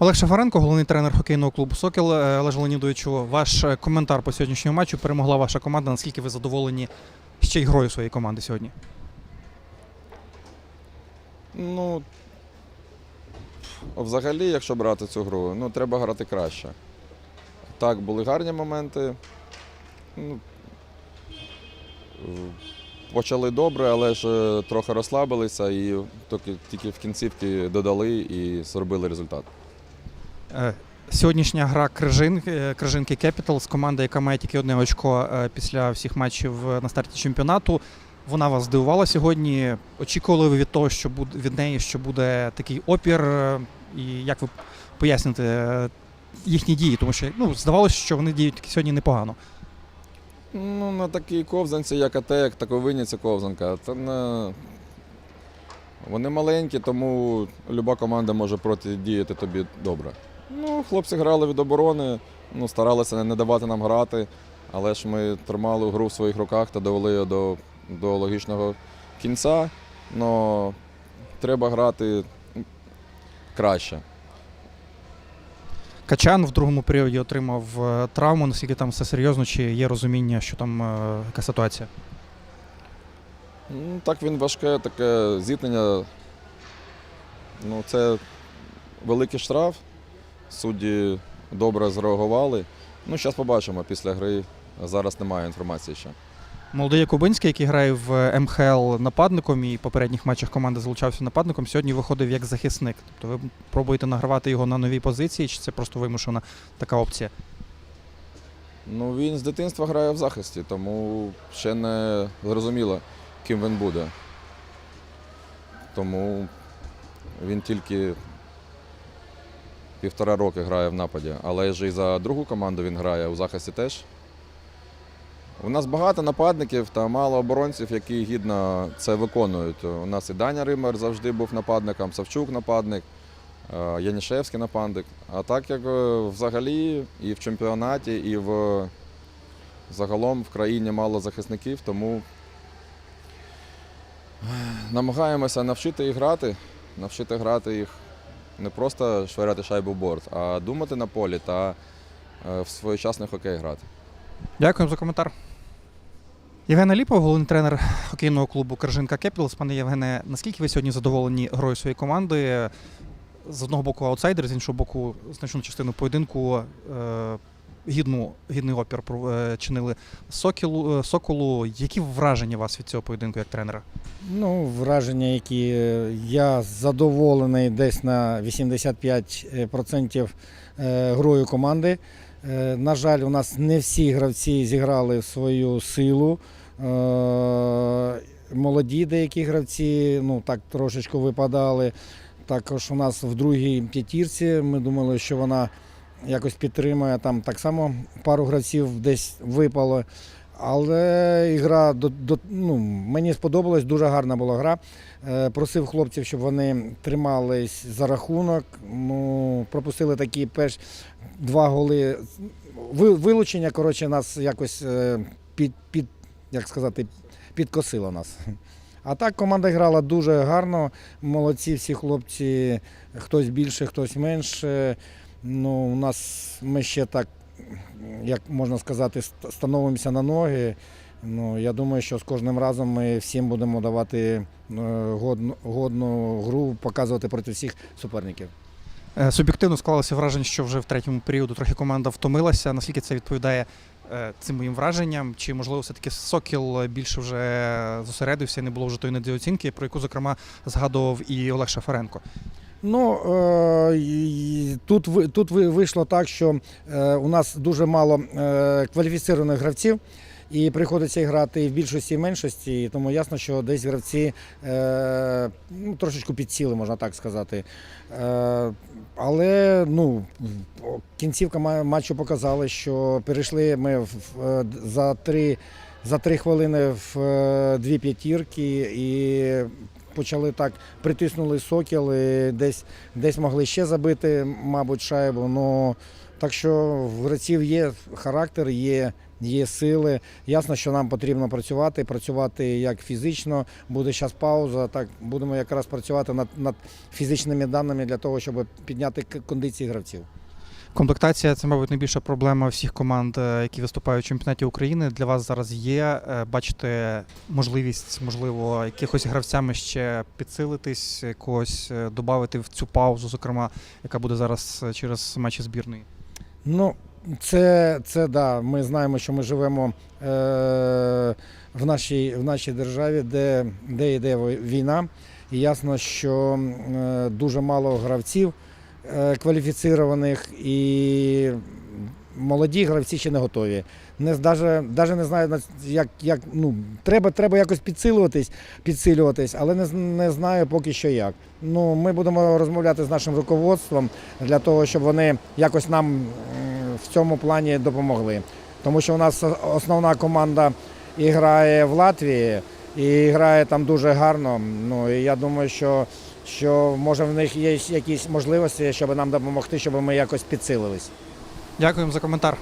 Олег Шафаренко, головний тренер хокейного клубу Сокіл. Е, Олеж Леонідовичу, ваш е, коментар по сьогоднішньому матчу. Перемогла ваша команда. Наскільки ви задоволені ще й грою своєї команди сьогодні? Ну, взагалі, якщо брати цю гру, ну, треба грати краще. Так, були гарні моменти. Ну, почали добре, але ж е, трохи розслабилися і тільки в кінцівці додали і зробили результат. Е, Сьогоднішня гра Крижин, е, Крижинки Кепітал з командою, яка має тільки одне очко е, після всіх матчів на старті чемпіонату. Вона вас здивувала сьогодні. Очікували ви від того, що буде від неї, що буде такий опір, і як ви поясните їхні дії, тому що ну, здавалося, що вони діють сьогодні непогано. Ну, на такій ковзанці, як АТЕК, таковині це ковзанка. Це не... Вони маленькі, тому люба команда може протидіяти тобі добре. Ну, хлопці грали від оборони, ну, старалися не давати нам грати, але ж ми тримали гру в своїх руках та довели її до, до логічного кінця. Но треба грати краще. Качан в другому періоді отримав е, травму, наскільки там все серйозно, чи є розуміння, що там е, яка ситуація? Ну, так він важке, таке зіткнення. Ну, це великий штраф. Судді добре зреагували. Ну, зараз побачимо після гри. Зараз немає інформації ще. Молодий Якубинський, який грає в МХЛ нападником і в попередніх матчах команди залучався нападником, сьогодні виходив як захисник. Тобто ви пробуєте награвати його на новій позиції, чи це просто вимушена така опція? Ну, він з дитинства грає в захисті, тому ще не зрозуміло, ким він буде. Тому він тільки півтора роки грає в нападі, але ж і за другу команду він грає у захисті теж. У нас багато нападників та мало оборонців, які гідно це виконують. У нас і Даня Ример завжди був нападником, Савчук нападник, е, Янішевський нападник. А так як е, взагалі і в чемпіонаті, і в загалом в країні мало захисників, тому е, намагаємося навчити їх грати, навчити грати їх не просто швиряти шайбу в борт, а думати на полі та е, в своєчасний хокей грати. Дякуємо за коментар. Євген Аліпов, головний тренер хокейного клубу Кержинка Кепілс. Пане Євгене, наскільки ви сьогодні задоволені грою своєї команди? З одного боку аутсайдер, з іншого боку, значну частину поєдинку е, гідну, гідний опір е, чинили Сокілу, е, Соколу. Які враження у вас від цього поєдинку як тренера? Ну, враження, які е, я задоволений десь на 85% е, грою команди. На жаль, у нас не всі гравці зіграли свою силу. Молоді деякі гравці ну, так трошечки випадали. Також у нас в другій п'ятірці ми думали, що вона якось підтримує. Там так само пару гравців десь випало. Але ігра до, до, ну, мені сподобалась, дуже гарна була гра. Е, просив хлопців, щоб вони тримались за рахунок. Ну, пропустили такі перш два голи. Вилучення, коротше, нас якось е, під, під, як сказати, підкосило нас. А так команда грала дуже гарно. Молодці всі хлопці, хтось більше, хтось менше. Ну, у нас ми ще так як можна сказати, становимося на ноги. Ну, я думаю, що з кожним разом ми всім будемо давати е, годну, годну гру, показувати проти всіх суперників. Е, Суб'єктивно склалося враження, що вже в третьому періоду трохи команда втомилася. Наскільки це відповідає е, цим моїм враженням? Чи можливо все-таки Сокіл більше вже зосередився, і не було вже тої недооцінки, про яку, зокрема, згадував і Олег Шафаренко? Ну е, тут тут ви- вийшло так, що е, у нас дуже мало е, кваліфіцірованих гравців. І приходиться грати в більшості і в меншості, тому ясно, що десь гравці е, ну, трошечку підсіли, можна так сказати. Е, але ну, кінцівка матчу показала, що перейшли ми в- за, три, за три хвилини в е, дві п'ятірки і почали так, притиснули сокіл, десь, десь могли ще забити, мабуть, шайбу. Ну, так що в гравців є характер, є є сили. Ясно, що нам потрібно працювати, працювати як фізично. Буде зараз пауза. Так будемо якраз працювати над, над фізичними даними для того, щоб підняти кондиції гравців. Комплектація це, мабуть, найбільша проблема всіх команд, е, які виступають у чемпіонаті України. Для вас зараз є. е, Бачите можливість, можливо, якихось гравцями ще підсилитись, когось додати в цю паузу, зокрема, яка буде зараз е, через матчі збірної. Ну, це, це да. Ми знаємо, що ми живемо е, в, нашій, в нашій державі, де, де йде війна. І ясно, що е, дуже мало гравців е, кваліфіцірованих і молоді гравці ще не готові. Не, даже, даже не знаю, як, як, ну, треба, треба якось підсилюватись, підсилюватись, але не, не знаю поки що як. Ну, ми будемо розмовляти з нашим руководством для того, щоб вони якось нам в цьому плані допомогли. Тому що у нас основна команда грає в Латвії, і грає там дуже гарно. Ну і я думаю, що, що може в них є якісь можливості, щоб нам допомогти, щоб ми якось підсилились. Дякуємо за коментар.